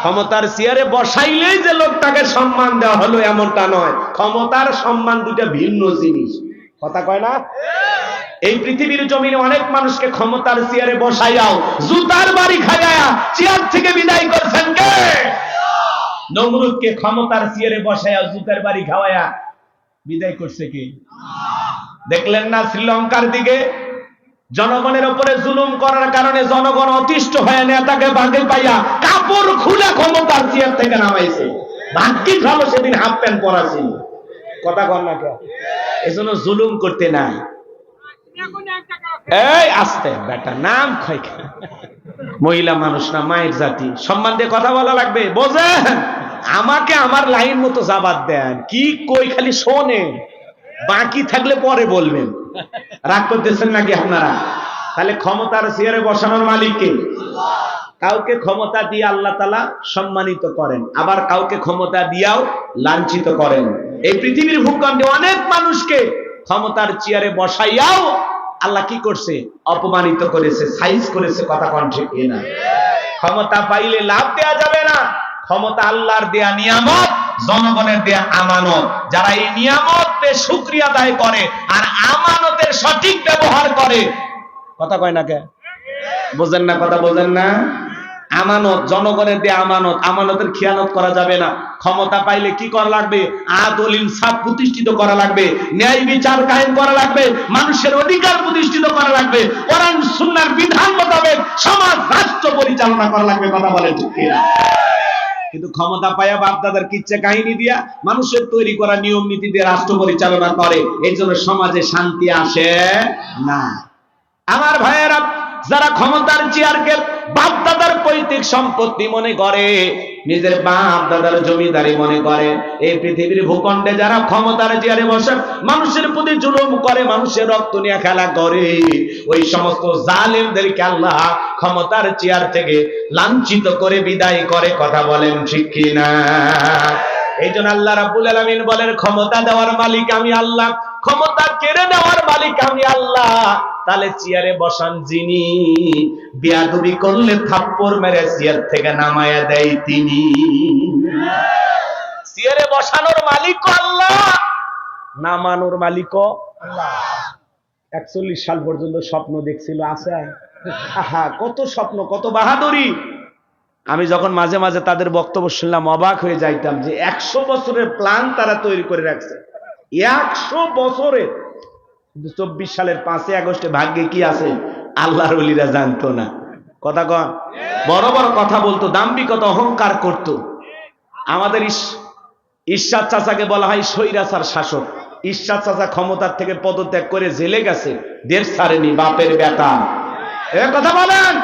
ক্ষমতার চেয়ারে বসাইলেই যে লোকটাকে সম্মান দেওয়া হলো এমনটা নয়। ক্ষমতার সম্মান দুটা ভিন্ন জিনিস। কথা কয় না? এই পৃথিবীর জমিনে অনেক মানুষকে ক্ষমতার চেয়ারে বসাইয়াও জুতার বাড়ি খাইয়া চেয়ার থেকে বিদায় করছেন কে? নমরুদকে ক্ষমতার চেয়ারে বসাইয়া জুতার বাড়ি খাওয়ায়া বিদায় করছে কে? দেখলেন না শ্রীলঙ্কার দিকে? জনগণের উপরে জুলুম করার কারণে জনগণ অতিষ্ঠ হয়ে নেতাকে বাঁধে পাইয়া কাপড় খুলে ক্ষমতার চেয়ার থেকে নামাইছে। ভাগ্যি ভালো সেদিন হাফ প্যান্ট পরা ছিল কথা কর না এজন্য জুলুম করতে নাই। এই বেটা, নাম মহিলা মানুষ না, মায়ের জাতি। সম্মান দিয়ে কথা বলা লাগবে। বোঝেন? আমাকে আমার লাইন মতো জাবাদ দেন। কি কই খালি শোনে বাকি থাকলে পরে বলবেন। রাগ করতেছেন নাকি আপনারা? তাহলে ক্ষমতার চেয়ারে বসানোর মালিককে কাউকে ক্ষমতা দিয়ে আল্লাহ তালা সম্মানিত করেন, আবার কাউকে ক্ষমতা দিয়াও লাঞ্ছিত করেন। এই পৃথিবীর ভূখণ্ডে অনেক মানুষকে ক্ষমতার চেয়ারে বসাইয়াও আল্লাহ কি করছে? অপমানিত করেছে, সাইজ করেছে, কথা কণ্ঠে না ক্ষমতা পাইলে লাভ দেয়া যাবে না। ক্ষমতা আল্লাহর দেয়া নিয়ামত, জনগণের দেয়া আমানত। যারা এই নিয়ামত পেয়ে শুক্রিয়া আদায় করে আর আমানতের সঠিক ব্যবহার করে, কথা কয় না কে? বোঝেন না, কথা বোঝেন না? আমানত, জনগণের দিয়ে আমানত, আমানতের খেয়ানত করা যাবে না। ক্ষমতা পাইলে কি করা লাগবে? আদল ইনসাফ প্রতিষ্ঠিত করা লাগবে। ন্যায় বিচার কায়েম করা লাগবে। মানুষের অধিকার প্রতিষ্ঠিত করা লাগবে। কোরআন সুন্নাহর বিধান মোতাবেক সমাজ, রাষ্ট্র পরিচালনা করা লাগবে, কথা বলেন কিন্তু ক্ষমতা পায়া বাপদাদার কিচ্ছা কাহিনী দিয়া মানুষের তৈরি করা নিয়ম নীতি দিয়ে রাষ্ট্র পরিচালনা করে এই জন্য সমাজে শান্তি আসে না। আমার ভাইয়েরা যারা ক্ষমতার চেয়ারকে বাপ দাদার পৈতৃক সম্পত্তি মনে করে, নিজের বাপ দাদার জমিদারি মনে করে, এই পৃথিবীর ভূখণ্ডে যারা ক্ষমতার চেয়ারে বসে, মানুষের প্রতি জুলুম করে, মানুষের রক্ত নিয়ে খেলা করে, ওই সমস্ত জালেমদেরকে আল্লাহ ক্ষমতার চেয়ার থেকে লাঞ্ছিত করে, বিদায় করে, কথা বলেন ঠিক কিনা? এই জন্য আল্লাহ রাব্বুল আলামিন বলেন, ক্ষমতা দেওয়ার মালিক আমি আল্লাহ, ক্ষমতা কেড়ে দেওয়ার মালিক আমি আল্লাহ। তাহলে চেয়ারে বসান যিনি। বিয়াদবি করলে থাপ্পড় মেরে চেয়ার থেকে নামায়া দেয় তিনি। চেয়ারে বসানোর মালিক আল্লাহ। নামানোর মালিক আল্লাহ। একচল্লিশ সাল পর্যন্ত স্বপ্ন দেখছিল, আছে? আহা, কত স্বপ্ন, কত বাহাদুরি। আমি যখন মাঝে মাঝে তাদের বক্তব্য শুনলাম, অবাক হয়ে যাইতাম যে একশো বছরের প্ল্যান তারা তৈরি করে রাখছে। একশো বছরে কিন্তু চব্বিশ সালের পাঁচই আগস্টে ভাগ্যে কি আছে? আল্লাহর অলিরা জানতো না। কথা কন। বড় বড় কথা বলতো, দাম্ভিকতা, অহংকার করত। আমাদের ঈশ্বর চাচাকে বলা হয় স্বৈরাচার শাসক। ঈশ্বর চাচা ক্ষমতার থেকে পদত্যাগ করে জেলে গেছে, দেশ ছাড়েনি, বাপের বেটা। এ কথা বলেন।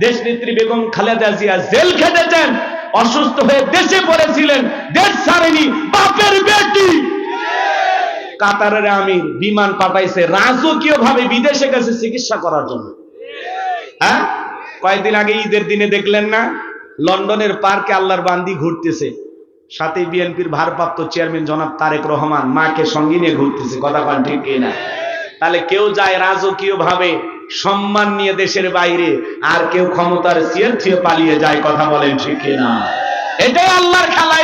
দেশ নেত্রী বেগম খালেদা জিয়া জেল খেটেছেন, অসুস্থ হয়ে দেশে পড়েছিলেন, দেশ বেটি কাতারের আমির বিমান পাঠাইছে রাজকীয় ভাবে বিদেশে গেছে চিকিৎসা করার জন্য। হ্যাঁ? কয়েকদিন আগে ঈদের দিনে দেখলেন না? লন্ডনের পার্কে আল্লাহর বান্দি ঘুরতেছে। সাথে বিএনপির ভারপ্রাপ্ত চেয়ারম্যান জনাব তারেক রহমান মাকে সঙ্গে নিয়ে ঘুরতেছে। কথা কন ঠিক না? তাহলে কেউ যায় রাজকীয় ভাবে সম্মান নিয়ে দেশের বাইরে, আর কেউ ক্ষমতার চেয়ার থেকে পালিয়ে যায়। কথা বলেন ঠিক না? এটাই আল্লাহর খেলা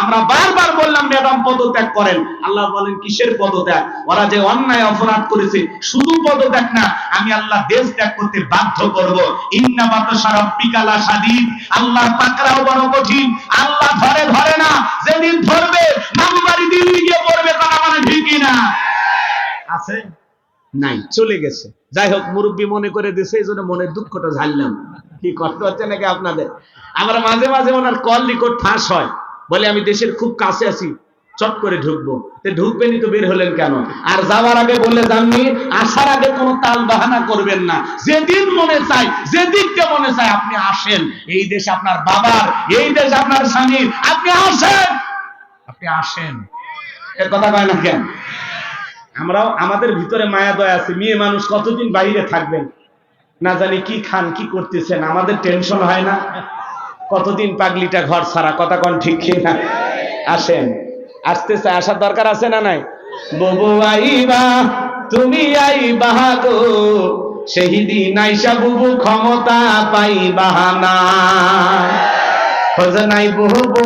আমরা বারবার বললাম ম্যাডাম পদত্যাগ করেন। আল্লাহ বলেন কিসের পদত্যাগ? ওরা যে অন্যায় অপরাধ করেছে শুধু পদত্যাগ না আমি আল্লাহ দেশ ত্যাগ করতে বাধ্য করব। ইন্না বাতাসা রাব্বিকালা শাদীদ আল্লাহর পাকড়াও বড় কঠিন। আল্লাহ ধরে ধরে না যেদিন ধরবে নামবাড়ি দিল্লি গিয়ে পড়বে কথা মানে ঠিকই না। আছে? নাই। চলে গেছে। যাই হোক মুরব্বী মনে করে দিছে এই জন্য মনের দুঃখটা ঝাড়লাম। কি কষ্ট হচ্ছে নাকি আপনাদের? আমরা মাঝে মাঝে ওনার কল রেকর্ড ফাঁস হয়। বলে, আমি দেশের খুব কাছে আছি, চট করে ঢুকবো। তো ঢুকবেনই তো বের হলেন কেন? আর যাওয়ার আগে বলে যাননি, আসার আগে কোনো তাল বাহানা করবেন না। যেদিন মনে চাই যেদিককে মনে চাই আপনি আসেন। এই দেশ আপনার বাবার, এই দেশ আপনার স্বামীর। আপনি আসেন! আপনি আসেন। এ কথা কয় না কেন? আমরাও, আমাদের ভিতরে মায়া দয়া আছে। মেয়ে মানুষ কতদিন বাইরে থাকবেন? না জানি কি খান, কি করতেছেন? আমাদের টেনশন হয় না। কতদিন পাগলিটা ঘর ছাড়া? কথা কন ঠিক কি না আসেন। আসতেছে, আসার দরকার আছে না নাই? ববু আইবা, তুমি আইবা গো সেই দিন আইসা বুবু ক্ষমতা পাইবা না। খোঁজ নাই বুবু